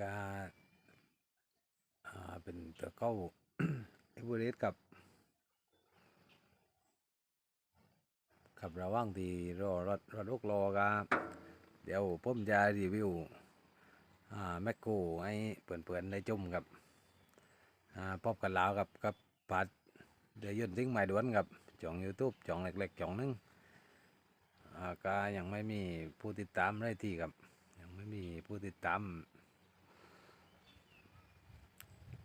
ก็เป็นตัวเก้าเอเวอเรสต์กับ ขับระว่างที่รอรถรถลูกรอก็เดี๋ยวผมจะรีวิวแมคโครให้เปื่อนๆได้ชมกับอพบกันแล้วกับกับปัดเดี๋ยวยื่นทิ้งไม้ด่วนกับจ่อง YouTube จ่องเล็กๆจ่องหนึงอ่าก็ยังไม่มีผู้ติดตามเลยที่กับ ยังไม่มีผู้ติดตาม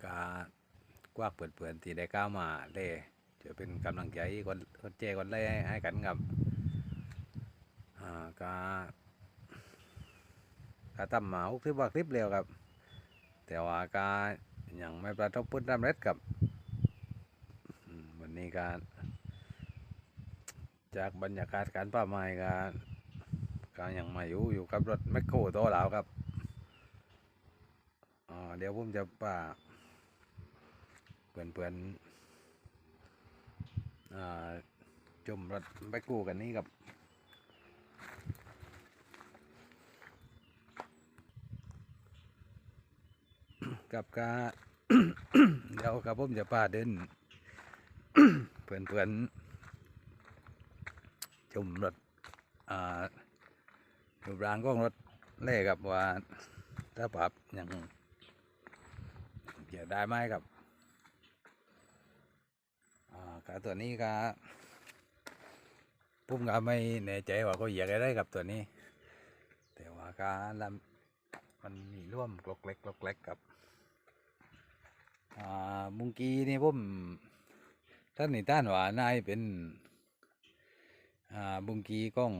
ก็กว้างเปิดๆที่ได้ก้าวมาเลยจะเป็นกำลังใจคนคนเจคนแรกให้กันครับอ่าก็ก็ทำมาอุกทิบว่าคลิปเร็วครับ แต่ว่าก็ยังไม่ประสบผลสำเร็จครับวันนี้การจากบรรยากาศการป่าไม้ก็ก็ยังมาอยู่อยู่กับรถแมคโครตัวแล้วครับอ่าเดี๋ยวผมจะป่า เพื่อนเพื่อนๆอ่าชมรถแมคโครกันนี้ครับกับกาเดี๋ยวกับผมจะป่าเดินเพื่อนเพื่อนๆชมรถอ่ารูปร่างของรถเล่กับว่าถ้าปรับยังเกี่ยวได้ไหมครับ กับตัวนี้ก็ผมก็ไม่แน่ใจว่าเขาเหยียกอะไรกับตัวนี้ แต่ว่าการลำมันมีร่วมกลกเล็กกลกเล็กกับอ่ามุงกีนี่ผมท่านนี่ท่านว่านายเป็นอ่าบุงกีกล้อง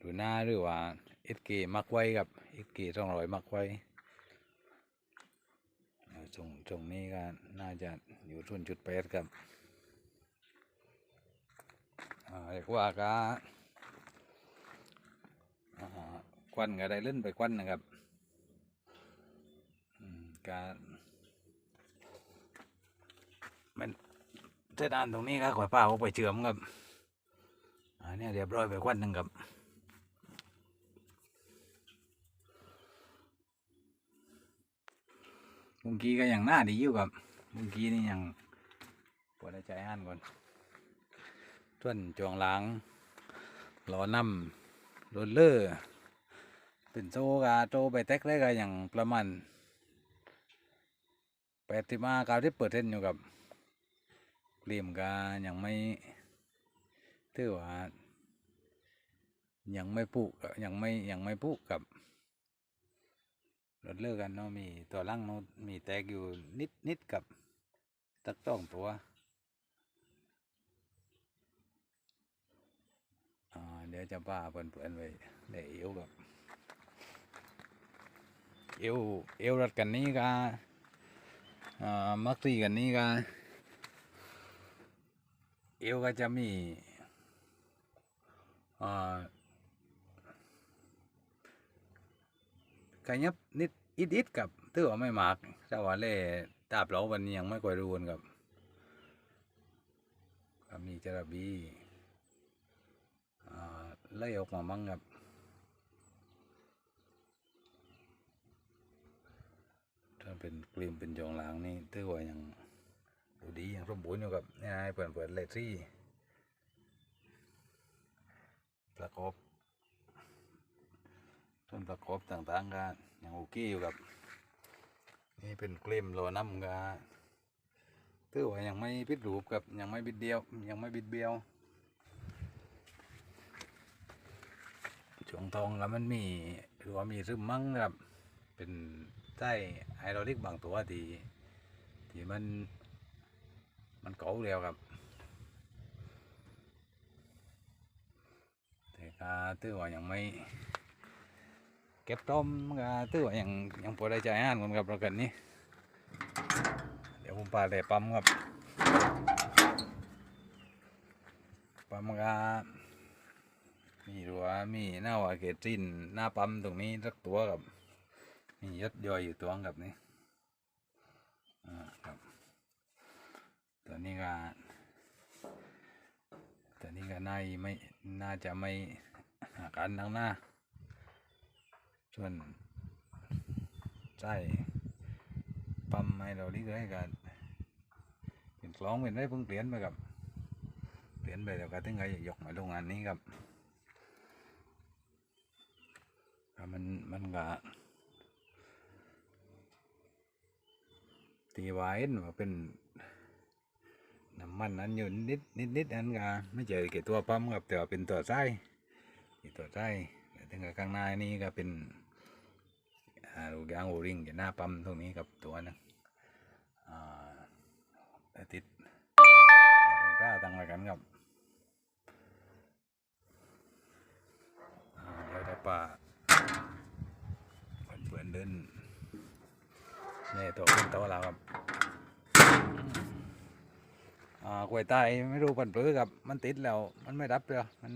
ดูหน้าหรือว่าเอสเกมักไว้กับเอสเกสองร้อยมักไว้ตรงตรงนี้ก็น่าจะอยู่ทุนจุดแปดครับ เรียกว่าก็ควันก็ได้เล่นไปควันนะครับการมันเส้นอันตรงนี้ก็ขอยป้าเอาไปเชื่อมครับอันนี้เรียบร้อยไปควันหนึ่งครับมุงกี้ก็อยังหน้าดีอยู่กับมุงกี้นี่ยังปวดใจอ่านก่อน ส่วนจวงหล้างหลอนำรถเลอร์เป็นโซกาโจไปเต็กเลยก็ยังประมาณแปดสิบห้าเก้าสิบเปอร์เซ็นอยู่กับกลีมก็ยังไม่ถือว่ายังไม่ปุกยังไม่ยังไม่ปุกกับรถเลิกกันเนาะมีตัวล่างเนาะมีแตกอยู่นิดนิดกับตักต้องตัวอ่า เดี๋ยวจะป้าเปิ่นเปิ่นๆไว้ได้เอวกับเอวเอวรถกันนี้ก็อ่ามักซีกันนี้ก็เอวก็จะมีอ่าขยับนิดอิดอิดกับถือว่าไม่มากแต่ว่าเล่ตาเปล่าวันนี้ยังไม่ค่อยรู้กันครับก็มีจระบี ไล่ออกมามั่งครับถ้าเป็นกลีมเป็นจองหลางนี่ถือว่ายังดูดียังสมบูรณ์อยู่ครับนี่ให้เปิดเปิดเลซี่ประกอบส่วนประกอบต่างๆก็ยังโอเคอยู่ครับ นี่เป็นกลิ่มโลน้ำก็ถือว่ายังไม่ปิดรูปกับยังไม่บิดเดียวยังไม่บิดเบี้ยว ช่วงทองแล้วมันมีหรือว่ามีซึมมั่งครับ เป็นใต้ไฮดรอลิกบางตัวที่ที่มัน มันเก่าแล้วครับแต่ก็ถือว่ายังไม่เก็บต้มก็ถือว่ายังยังพอได้ใจอ่านกันครับประกันนี้เดี๋ยวผมปาแต่ปั๊มครับปั๊มก็ มีรั้วมีหน้าว่าเกตจินหน้าปั๊มตรงนี้สักตัวครับมียศย่อยอยู่ตัวครับนี่อ่าครับตัวนี้ก็ตัวนี้ก็น่าไม่น่าจะไม่อาการทางหน้า ส่วนใช่ปั๊มให้เราลิกให้กันเป็นกล้องเป็นได้เพิ่งเปลี่ยนไปกับเปลี่ยนไปแล้วก็ถึงไงยกมาโรงงานนี้ครับก็ มันมันก็ตีไว้ว่าเป็นน้ำมันนั้นอยู่นิดนิดนิดอันก็ไม่เจอเกี่ตัวปั๊มครับแต่ว่าเป็นตัวไส้ที่ตัวไส้แต่ถึงกับข้างในนี่ก็เป็นอ่าลูกยางโอริงอยู่หน้าปั๊มตรงนี้ครับตัวนึงอาแต่ติดก้าตั้งไว้กันครับอ่าเดี๋ยวจะป่า นนี่ตัวขึ้นตัวแล้วครับอ่ากล้วยตายไม่รู้ปันปรือกับมันติดแล้วมันไม่ดับเลยมัน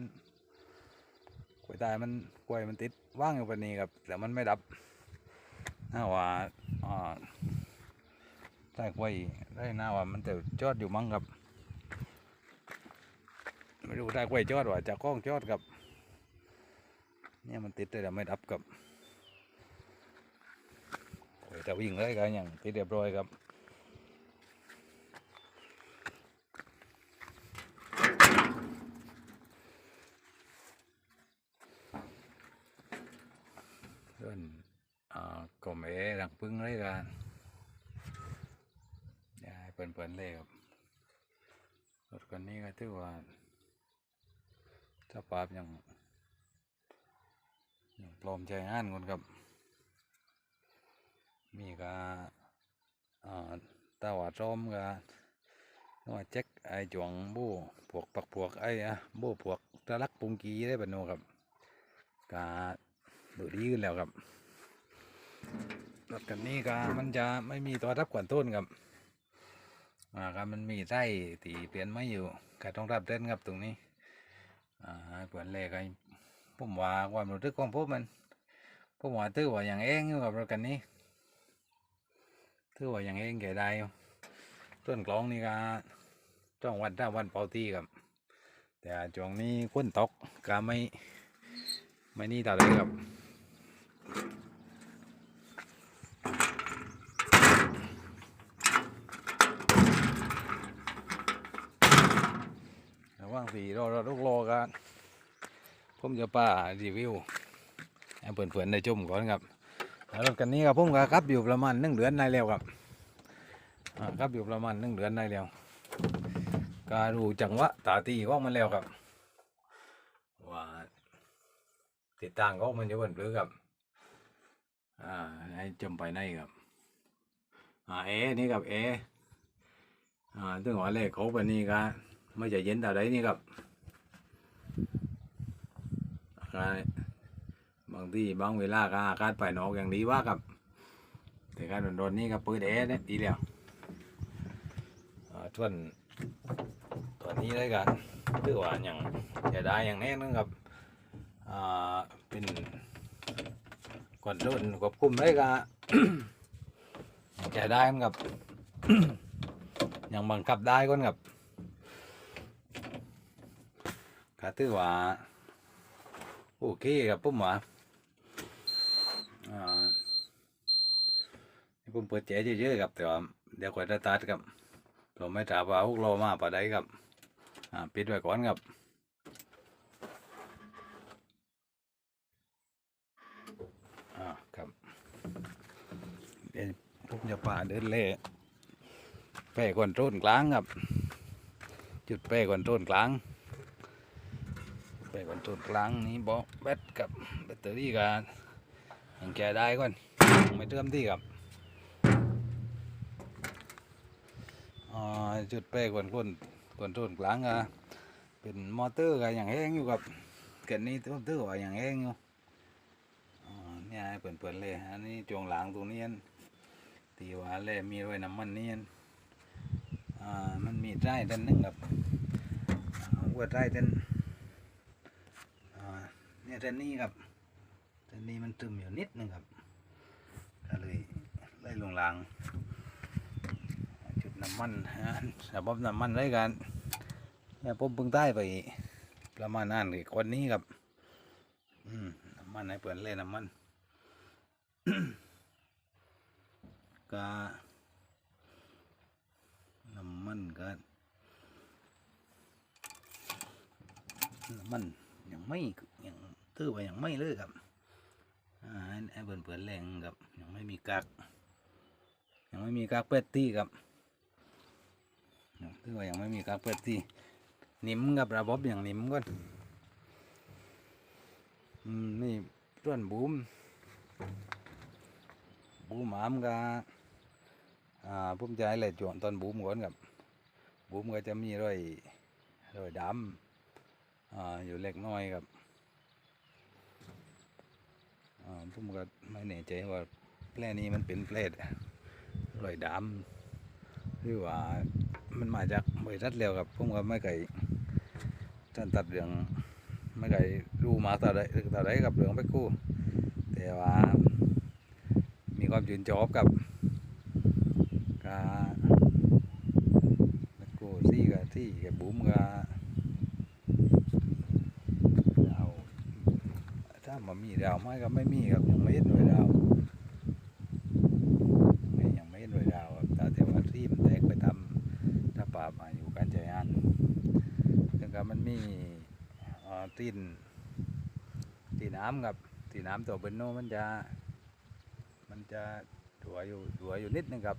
กล้วยตายมันกล้วยมันติดว่างอยู่ปานนี้ครับแต่มันไม่ดับน่าว่าอ่าได้กล้วยได้น่าว่ามันจะจอดอยู่มั้งครับไม่รู้ได้กล้วยจอดว่าจะกล้องจอดกับเนี่ยมันติดเลยแต่ไม่ดับกับ จะวิ่งเลยกันอย่างที่เรียบร้อยครับส่วนอ่ากมเอรังพึ่งเลยกันยายเปิ่นๆเลยครับรถคันนี้ก็ถือว่าสภาพยังยังปลอมใจงานคนครับ มีก็อ่าตาว่าซ้อมก็ว่าเช็คไอ้จวงบู้พวกปักพวกไอ้อะบู้พวกตะลักปุงกีได้บรรโนครับกาดูดีขึ้นแล้วครับรถคันนี้ก็มันจะไม่มีตัวรับกวนต้นครับอ่าครับมันมีไส้ตีเปลี่ยนไม่อยู่ก็ต้องรับเต้นครับตรงนี้อ่าเปลี่ยนเลขไอ้ผมว่าความรู้สึกของผมมันผมว่าถือว่าอย่างเองอยู่กับรถคันนี้ ถือว่าอย่างเองแก่ได้ต้นกลองนี่ก็จ้องวันถ้าวันเปาตีครับ แต่ช่วงนี้ฝนตกก็ไม่ไม่นี่ต่อเลยครับระว่างสีรอรอลูกรอกันผมจะป้ารีวิวให้เพื่อนๆได้ชมก่อนครับ รถกันนี้ครับผมก็ขับอยู่ประมาณหนึ่งเดือนได้แล้วครับขับอยู่ประมาณหนึ่งเดือนได้แล้วก็รู้จังหวะตาตีของมันแล้วครับว่าติดตั้งก็มันจะเปิดหรือกับอ่าให้จมไปในครับอ่าเอนี่กับเออ่าถึงว่าเลขเขาแบบนี้ก็ไม่จะเย็นแต่ใดนี่ครับอ่า บางที่บางเวลาก็อากาศไปนอกอย่างดีว่าครับ แต่การโดนๆนี่ก็เปิดเอเนี่ยดีแล้วอ่าส่วนตัวนี้ได้กันถือว่าอย่างจะได้อย่างแน่นอนครับเป็นก่อนรุ่นควบคุมได้ก็แกได้มันกับยังบังคับได้ก่อนกับก็ถือว่าโอเคครับผมว่าอ่าน ผมเปิดแจเยอะๆครับแต่ว่าเดี๋ยวค่อยได้ตัดครับเราไม่ถามว่าพวกเรามาปะได้ครับอ่าปิดไว้ก่อนครับอ่าครับเดี๋ยวผมจะป่าเดินเล่แป้ก่อนต้นกลางครับ จุดแป้ก่อนต้นกลางแป้ก่อนต้นกลางนี้บอกแบตกับแบตเตอรี่กัน ยังแกได้ก่อน ไม่เติมที่ครับจุดแป้ก่อนก้นก่อนต้นกลางอะเป็นมอเตอร์กันอย่างแห้งอยู่ครับเกิดนี้มอเตอร์ว่าอย่างแห้งอยู่เนี่ยเปิ่อนๆเลยอันนี้จวงหลังตรงนี้นตีว่าเลยมีรอยน้ำมันนี่อ่ามันมีไส้ด้านนึงครับอ่าหัวไส้ด้านเนี่ยด้านนี้ครับ ด้านนี้มันตึมอยู่นิดนึงครับก็เลยไล่ลงลังจุดน้ำมันฮะระบบน้ำมันได้กันเนี่ยผมเพิ่งใต้ไปประมาณนั้นกับคนนี้ครับอืมน้ำมันให้เปิดเลยน้ำมันกาน้ำมันก็น้ำมันยังไม่ยังตื้อว่ายังไม่เลยครับ อ่าให้เปิดเปิดแรงครับ ยังไม่มีกัก ยังไม่มีกักเป็ดตี้ครับยังตื้อว่ายังไม่มีกักเป็ดตี้นิ่มกับระบบอย่างนิ่มก่อนอืมนี่ต้นบูมบูมหมามก็อ่าผมจะให้เลยจวนตอนบูมก่อนครับบูมก็จะมีรอยรอยดำอ่าอยู่เล็กน้อยครับอ่า ผมก็ไม่แน่ใจว่าแผลนี้มันเป็นแผลรอยดำหรือว่ามันมาจากบริษัทแล้วครับผมก็ไม่เคยท่านตัดเรื่องไม่เคยรู้มาแต่าใดแต่าใดกับเรื่องไปกู้แต่ว่า มีความชื่นชอบกับกาแล้วก็ซี่กับที่กับบุ้มกับดาวถ้ามันมี ดาวไหมก็ไม่มีครับยังไม่เห็นหน่วยดาวไม่ยังไม่เห็นหน่วยดาวครับแต่แต่ว่าที่มันแตกไปทำถ้าป่ามาอยู่การใจงานแล้วก็มันมีตีนตีน้ำครับตีน้ำตัวเบนโนมันจะมันจะถัวอยู่ถัวอยู่นิดนึงครับ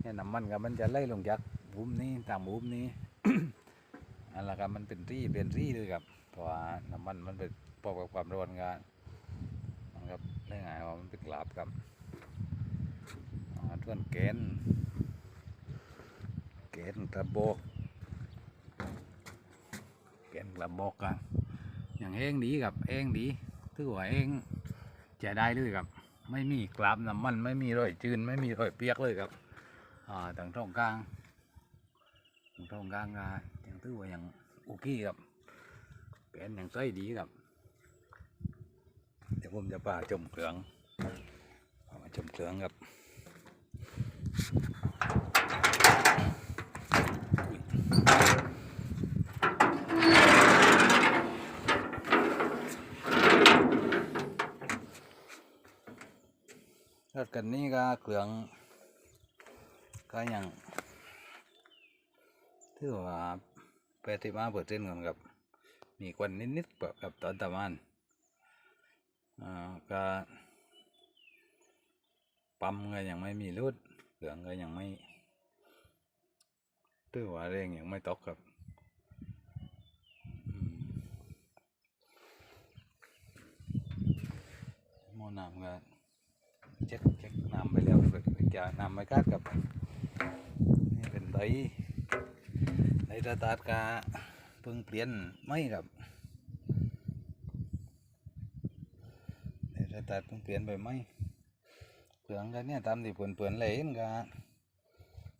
เนี่ยน้ำมันกับมันจะไล่ลงจากบุ้มนี้ตามบุ้มนี้อันละครับมันเป็นรี่เป็นรี่เลยครับเพราะว่าน้ำมันมันเป็นพบกับความร้อนกัน ครับได้ไงว่ามันเป็นกลาบครับท่วนแกนแกนกระบอกแกนกระบอกกันอย่างเองดีครับเองดีถือว่าเองจะได้เลยครับ ไม่มีกราบน้ำมันไม่มีรอยจืนไม่มีรอยเปียกเลยครับอ่าต่างช่องกลางต่างช่องกลางก็ยังถือว่ายังโอเคครับแกนอยังใส่ดีครับ เดี๋ยวผมจะพาชมเครื่องเอามาชมเครื่องครับรถกันนี้ก็เครื่อง ก็ยังถือว่าแปดสิบห้าเปอร์เซ็นต์กันครับ มีควันนิดๆแบบกับตอนตะวัน ก็ปั๊มก็ยังไม่มีรุดเครื่องก็ยังไม่ถือว่าเร่งยังไม่ตกครับอืมหม้อน้ำก็เช็คเช็คน้ำไปแล้วเลยจะน้ำไม่กัดกับนี่เป็นไตไตสตาร์ทกาเพิ่งเปลี่ยนไม่ครับ เดี๋ยวจะ ตัดเพิ่งเปลี่ยนไปไหมเปลืองกันเนี่ยตามที่เปลี่ยนเปลี่ยนเลยมันก็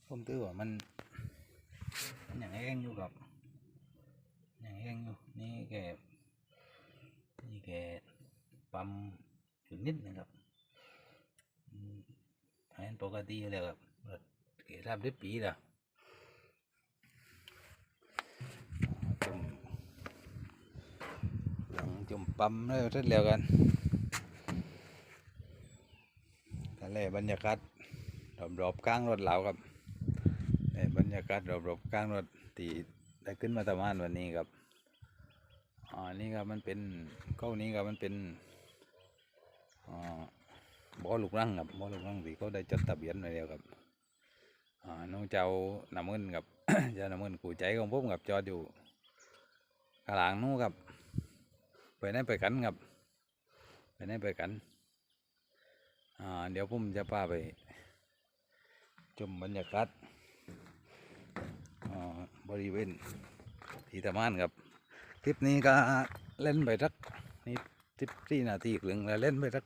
ผมตื้อว่ามันมันอย่างแห้งอยู่กับอย่างแห้งอยู่นี่แกนี่แกปั๊มอยู่นิดนึงครับอันปกติอยู่แล้วครับแกทำได้ปีแล้วจุ่มหลังจุ่มปั๊มแล้วเสร็จแล้วกัน ทะเลบรรยากาศรอบๆกลางรถเหลาครับเอ่บรรยากาศรอบๆกลางรถตีได้ขึ้นมาตะมานวันนี้ครับอ่านี่ครับมันเป็นเก้านี้ครับมันเป็นอ่าบ่อลูกรังครับบ่อลูกรังที่เขาได้จดทะเบียนไว้แล้วครับอ่าน้องเจ้าน้ำเงินกับเจ้าน้ำเงินกูใจของผมกับจอดอยู่กลางนู้นครับไปไหนไปกันครับไปไหนไปกัน อ่าเดี๋ยวผมจะพาไปชมบรรยากาศอ่าบริเวณที่ตะมานครับคลิปนี้ก็เล่นไปสักนี่สิบสี่นาทีครึ่งแล้วเล่นไปสัก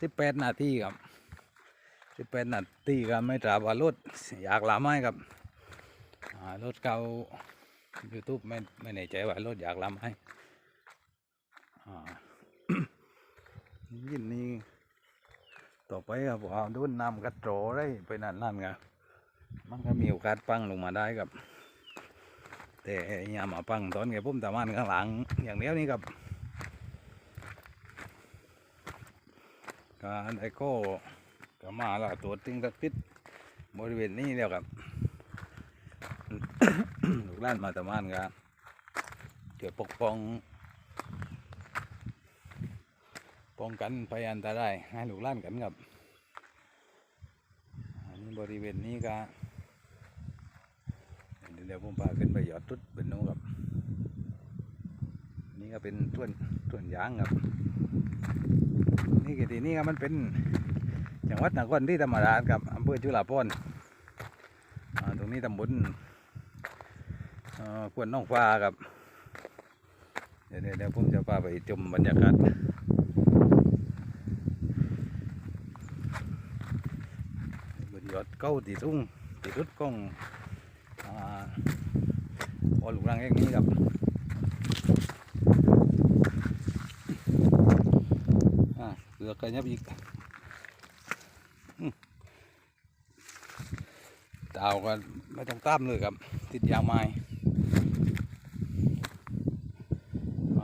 สิบแปดนาทีครับสิบแปดนาทีก็ไม่ตราบว่ารถอยากลาไม้ครับรถเก่า YouTube ไม่ไม่แน่ใจว่ารถอยากลาไม้อ่ายินนี่ ต่อไปครับเอาดูน้ำกระโจได้ไปนั่นนั่นไงมันก็มีโอกาสปังลงมาได้ครับ แต่อย่ามาปังตอนไงพุ่มตะมันข้างหลังอย่างเดียวนี่ครับก็ได้ก็ก็มาล้วตัวจริงสักติดบริเวณนี้แล้วครับลูกล้านมาตะมานครับเกี่ยวปกป้อง ป้องกันภัยอันตรายให้ลูกหล้านกันครับอันนี้บริเวณนี้ก็เดี๋ยวผมพาขึ้นไปหยอดตุ๊ดเป็นน้ครับนี่ก็เป็นต้นต้นยางครับนี่ก็ทีนี้ก็มันเป็นจังหวัดนครที่ธรรมราชครับอำเภอจุฬาภรณ์ตรงนี้ตำบลควนน้องฟ้าครับ เดี๋ยวเดี๋ยวเดี๋ยวผมจะพาไปชมบรรยากาศบนยอด เก้าตีทุ่งตีรุดกล้องบอลลูกรังแห่งนี้ครับเรือกันยับอีกดาวก็ไม่ต้องตามเลยครับ ติดยางไม้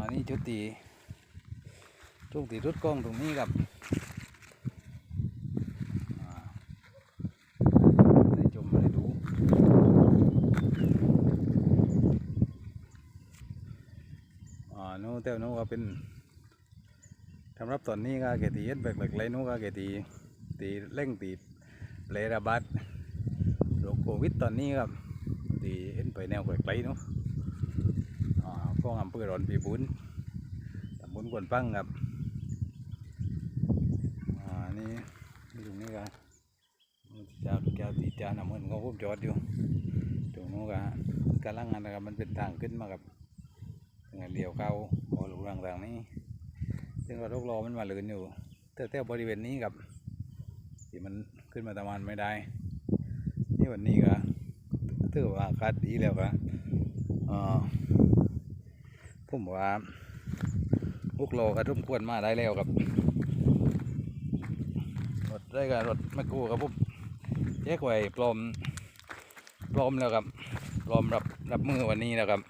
อันนี้จุดตีช่วงตีรุดกล้องตรงนี้ครับอ่าได้ชมได้ดูอ่าโน้น เต้าโน้นก็เป็นสำหรับตอนนี้ก็เกตีเอ็ดแบบแบบไรนู้ก็เกตีตีเร่งตีเลระบาดโรคโควิดตอนนี้ครับตีเอ็นไปแนวแบบไรนู้นอ่าก็อำเภอร้อนปีบุญตำบลกวนปังครับอ่านี่นี่ตรงนี้ก็เจ้าเจ้าตีจาน้ำมันก็พุ่มจอดอยู่ตรงนู้นก็กำลังงานนะครับมันเป็นทางขึ้นมากับงานเดียวเข้า พอหลุกรังทางนี้ซึ่งรถกรอมันมาเลือนอยู่แต่แต่บริเวณนี้ครับที่มันขึ้นมาตะวันไม่ได้ นี่วันนี้ก็ถือว่าอากาศดีแล้วก็เอ่อผมว่าลูกโลก็ทุ่มควรมาได้แล้วครับรถได้กับรถแมคโครครับผมแยกไว้ปลอมปลอมแล้วครับปลอมรับรับมือวันนี้แล้วครับ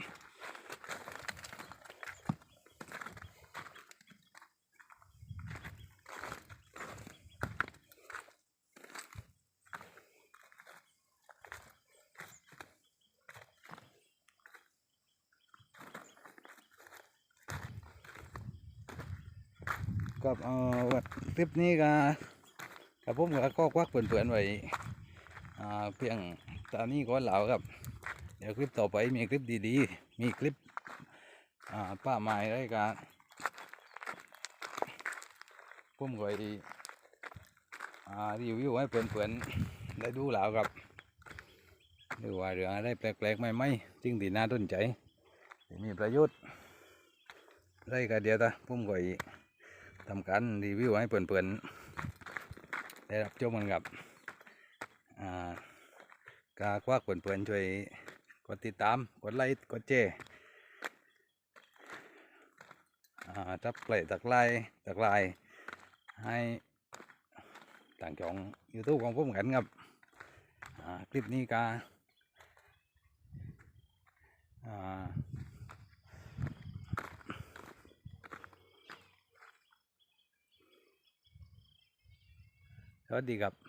กับเอ่อวัดคลิปนี้ก็กับผมก็ก็ควักเปื่อนๆไว้เพียงตอนนี้ก่อนแล้วครับ เดี๋ยวคลิปต่อไปมีคลิปดีๆ มีคลิปป้าไม้ได้กันผมก็ไอ้อ่ารีวิวให้เพื่อนๆได้ดูแล้วครับหรือว่าเรื่องอะไรแปลกๆใหม่ๆจริงที่น่าสนใจมีประโยชน์ได้กันเดียวตาผมก็อ้ ทำการรีวิวให้เพื่อนๆได้รับชมกันครับอ่ากาควักเพื่อนๆช่วยกดติดตามกดไลค์กดแชร์ทับไลค์ตักไลค์ตักไลค์ให้ต่างช่องยูทูบของผมกันครับคลิปนี้กาอ่า สวัสดีครับ